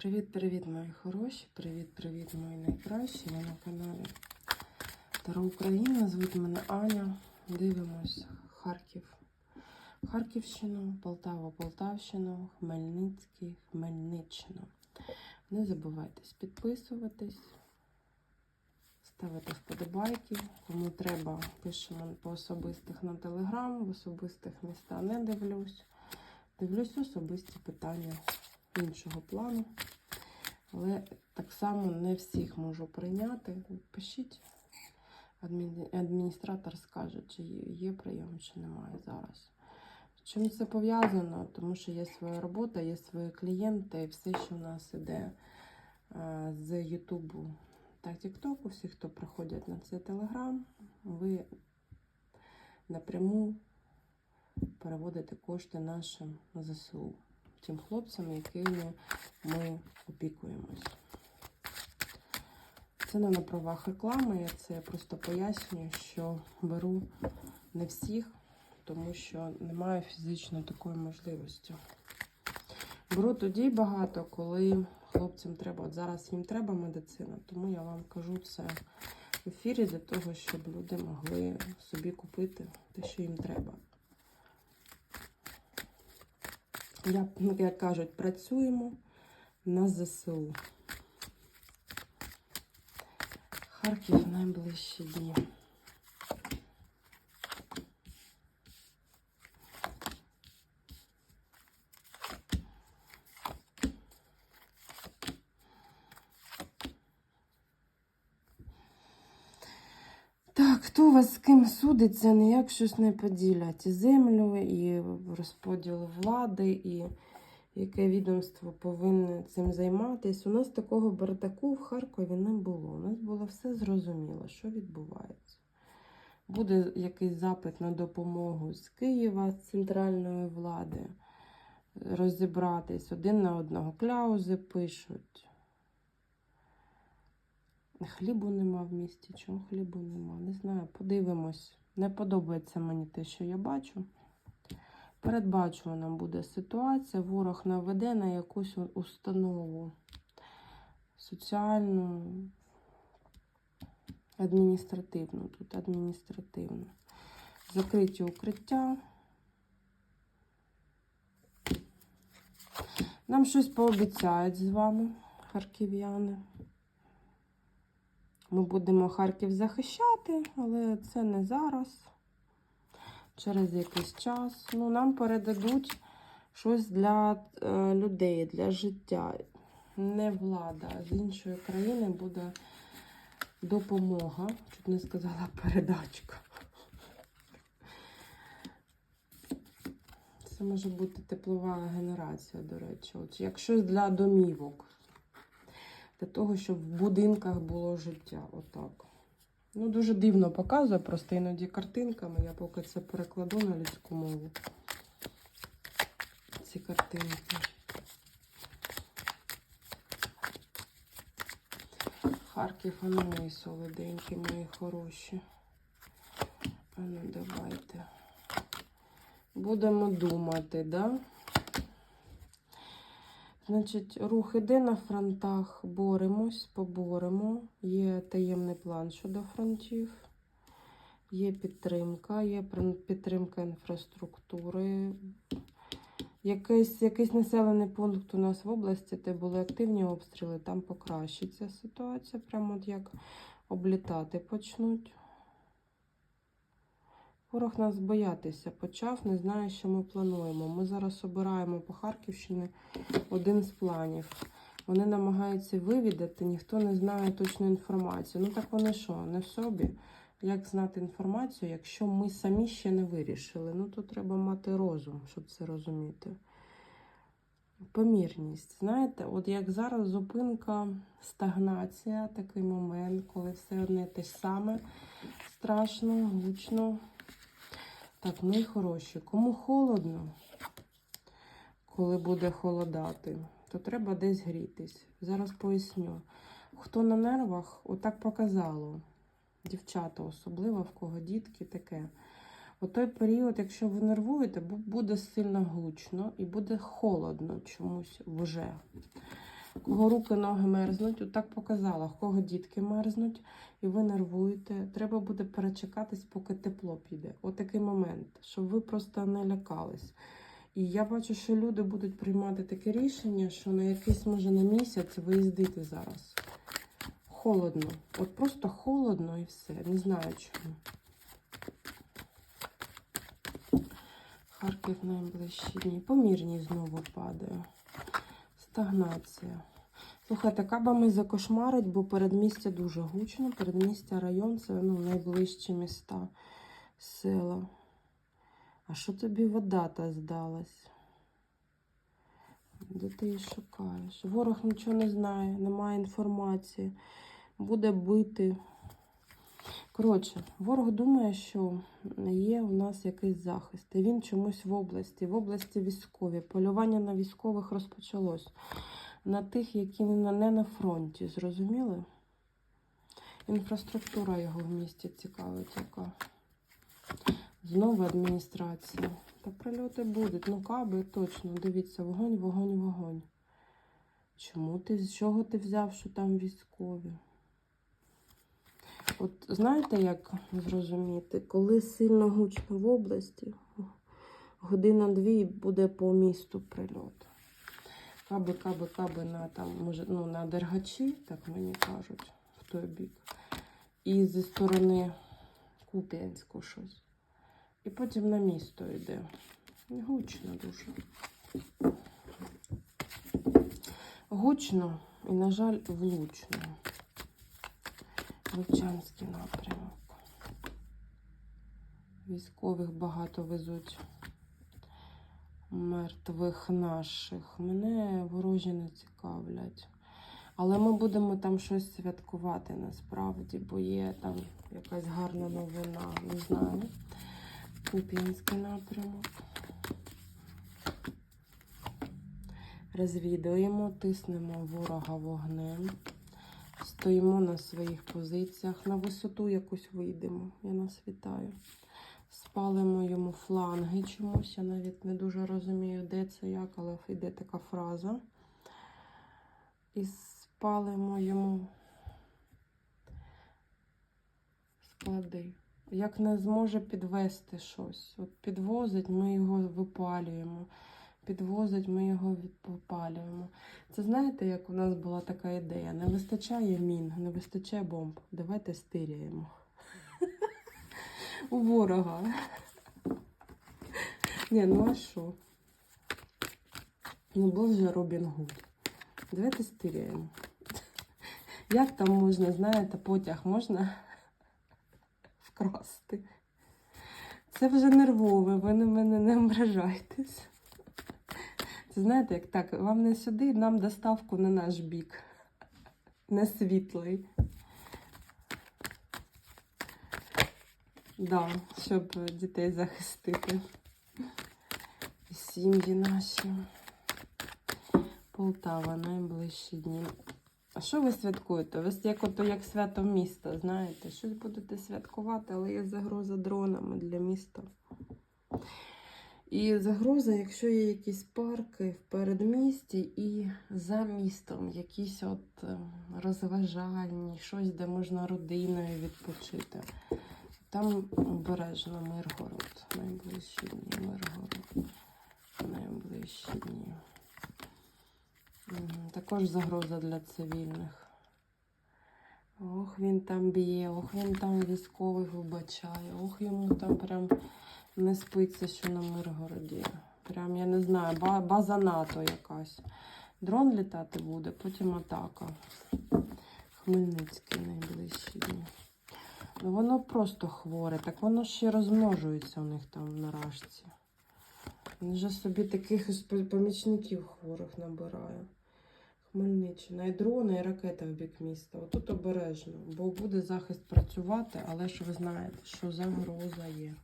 Привіт-привіт, мої хороші! Привіт-привіт, мої найкращі! Ви на каналі Таро Україна. Звуть мене Аня. Дивимось Харків, Харківщину, Полтава, Полтавщину, Хмельницький, Хмельниччину. Не забувайтесь підписуватись, ставити вподобайки. Кому треба, пишемо по особистих на телеграм, в особистих міста не дивлюсь. Дивлюсь особисті питання іншого плану. Але так само не всіх можу прийняти. Пишіть, адміні- адміністратор скаже, чи є прийом, чи немає зараз. Чим це пов'язано? Тому що є своя робота, є свої клієнти, і все, що в нас іде е, з Ютубу та Тіктоку, всі, хто приходять на цей телеграм, ви напряму переводите кошти нашим ЗСУ, тим хлопцям, якими ми опікуємось. Це не на правах реклами, я це просто пояснюю, що беру не всіх, тому що немає фізично такої можливості. Беру тоді багато, коли хлопцям треба, от зараз їм треба медицина, тому я вам кажу це в ефірі для того, щоб люди могли собі купити те, що їм треба. Я, ну, як кажуть, працюємо на ЗСУ. Харків найближчі дні. Так, хто вас з ким судиться, ніяк щось не поділять. І землю, і розподіл влади, і яке відомство повинне цим займатися. У нас такого бардаку в Харкові не було. У нас було все зрозуміло, що відбувається. Буде якийсь запит на допомогу з Києва, з центральної влади. Розібратись один на одного кляузи пишуть. Хлібу нема в місті. Чому хлібу нема? Не знаю, подивимось. Не подобається мені те, що я бачу. Передбачувана буде ситуація. Ворог наведе на якусь установу соціальну, адміністративну. Тут адміністративну. Закриті укриття. Нам щось пообіцяють з вами, харків'яни. Ми будемо Харків захищати, але це не зараз. Через якийсь час. Ну, нам передадуть щось для е, людей, для життя. Не влада, з іншої країни буде допомога. Чуть не сказала передачка. Це може бути теплова генерація, до речі. От, як щось для домівок для того, щоб в будинках було життя. Отак. Ну, дуже дивно показує, просто іноді картинками. Я поки це перекладу на людську мову. Ці картинки. Харків, а ну солоденькі, мої хороші. А ну давайте. Будемо думати, да? Значить, рух іде на фронтах, боремось, поборемо. Є таємний план щодо фронтів, є підтримка, є підтримка інфраструктури. Якийсь, якийсь населений пункт у нас в області, де були активні обстріли, там покращиться ситуація, прямо от як облітати почнуть. Ворог нас боятися почав, не знає, що ми плануємо. Ми зараз обираємо по Харківщині один з планів. Вони намагаються вивідати, ніхто не знає точну інформацію. Ну так вони що, не в собі? Як знати інформацію, якщо ми самі ще не вирішили? Ну то треба мати розум, щоб це розуміти. Помірність. Знаєте, от як зараз зупинка, стагнація, такий момент, коли все одне те ж саме, страшно, гучно. Так, мої хороші, кому холодно, коли буде холодати, то треба десь грітись. Зараз поясню. Хто на нервах, отак показало. Дівчата, особливо, в кого дітки таке. У той період, якщо ви нервуєте, буде сильно гучно і буде холодно чомусь вже. Кого руки, ноги мерзнуть, от так показала, в кого дітки мерзнуть, і ви нервуєте. Треба буде перечекатись, поки тепло піде. Отакий момент, щоб ви просто не лякались. І я бачу, що люди будуть приймати таке рішення, що на якийсь, може, на місяць виїздити зараз. Холодно. От просто холодно і все. Не знаю чому. Харків найближчі дні. Помірні знову падає. Стагнація. Слухайте, кабами закошмарить, бо передмістя дуже гучно. Передмістя район це ну, найближчі міста, села. А що тобі вода та здалась? Де ти її шукаєш? Ворог нічого не знає, немає інформації. Буде бити. Коротше, ворог думає, що є у нас якийсь захист. І він чомусь в області, в області військові. Полювання на військових розпочалось. На тих, які не на фронті, зрозуміли? Інфраструктура його в місті цікавить, яка. Знову адміністрація. Та прильоти будуть. Ну, каби точно. Дивіться, вогонь, вогонь, вогонь. Чому ти, з чого ти взяв, що там військові? От знаєте, як зрозуміти, коли сильно гучно в області, година-дві буде по місту прильот. Каби, каби, каби на там, може, ну, на дергачі, так мені кажуть, в той бік. І зі сторони Куп'янську щось. І потім на місто йде. Гучно дуже. Гучно і, на жаль, влучно. Вовчанський напрямок. Військових багато везуть мертвих наших. Мене ворожі не цікавлять. Але ми будемо там щось святкувати насправді, бо є там якась гарна новина, не знаю. Куп'янський напрямок. Розвідуємо, тиснемо ворога вогнем. Стоїмо на своїх позиціях. На висоту якусь вийдемо. Я нас вітаю. Спалимо йому фланги чомусь. Я навіть не дуже розумію, де це як, але йде така фраза. І спалимо йому склади. Як не зможе підвести щось. От підвозить, ми його випалюємо. Підвозить, ми його відпалюємо. Це знаєте, як у нас була така ідея? Не вистачає мін, не вистачає бомб. Давайте стиряємо. У ворога. Ні, ну а що? Ну, був же Робін Гуд. Давайте стиряємо. Як там можна, знаєте, потяг можна вкрасти? Це вже нервове, ви на мене не ображайтесь. Це знаєте, як так, вам не сюди, нам доставку на наш бік. Не світлий. Да, щоб дітей захистити. І Сім'ї наші. Полтава найближчі дні. А що ви святкуєте? Ви як ото як свято міста, знаєте? Щось будете святкувати, але є загроза дронами для міста. І загроза, якщо є якісь парки в передмісті і за містом, якісь от е, розважальні, щось, де можна родиною відпочити. Там обережно Миргород, найближчі дні Миргород, найближчі дні. Також загроза для цивільних. Ох, він там б'є, ох, він там військових вибачає, ох, йому там прям не спиться, що на Миргороді. Прям, я не знаю, база НАТО якась. Дрон літати буде, потім атака. Хмельницький найближчі дні. Ну воно просто хворе, так воно ще розмножується у них там на рашці. Він же собі таких помічників хворих набирає. Хмельниччина. І дрони, і ракета в бік міста. Отут обережно, бо буде захист працювати, але ж ви знаєте, що загроза є.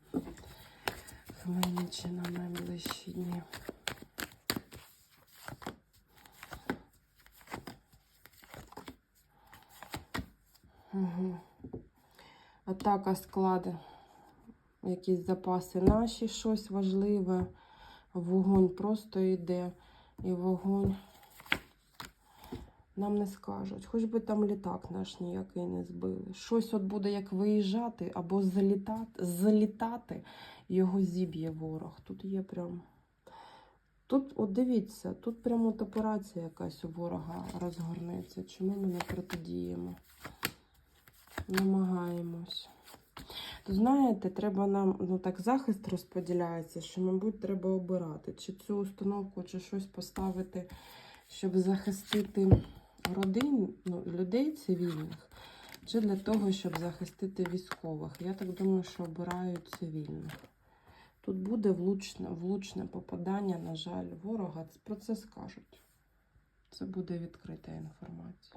Хмельниччина найближчі дні. Угу. Атака склади. Якісь запаси наші, щось важливе. Вогонь просто йде. І вогонь нам не скажуть. Хоч би там літак наш ніякий не збили. Щось от буде як виїжджати або залітати, залітати, його зіб'є ворог. Тут є прям. Тут, от дивіться, тут прямо от операція якась у ворога розгорнеться. Чому ми не протидіємо? Намагаємось. То знаєте, треба нам, ну так, захист розподіляється, що, мабуть, треба обирати, чи цю установку, чи щось поставити, щоб захистити родин, ну, людей цивільних, чи для того, щоб захистити військових. Я так думаю, що обирають цивільних. Тут буде влучне, влучне попадання, на жаль, ворога. Про це скажуть. Це буде відкрита інформація.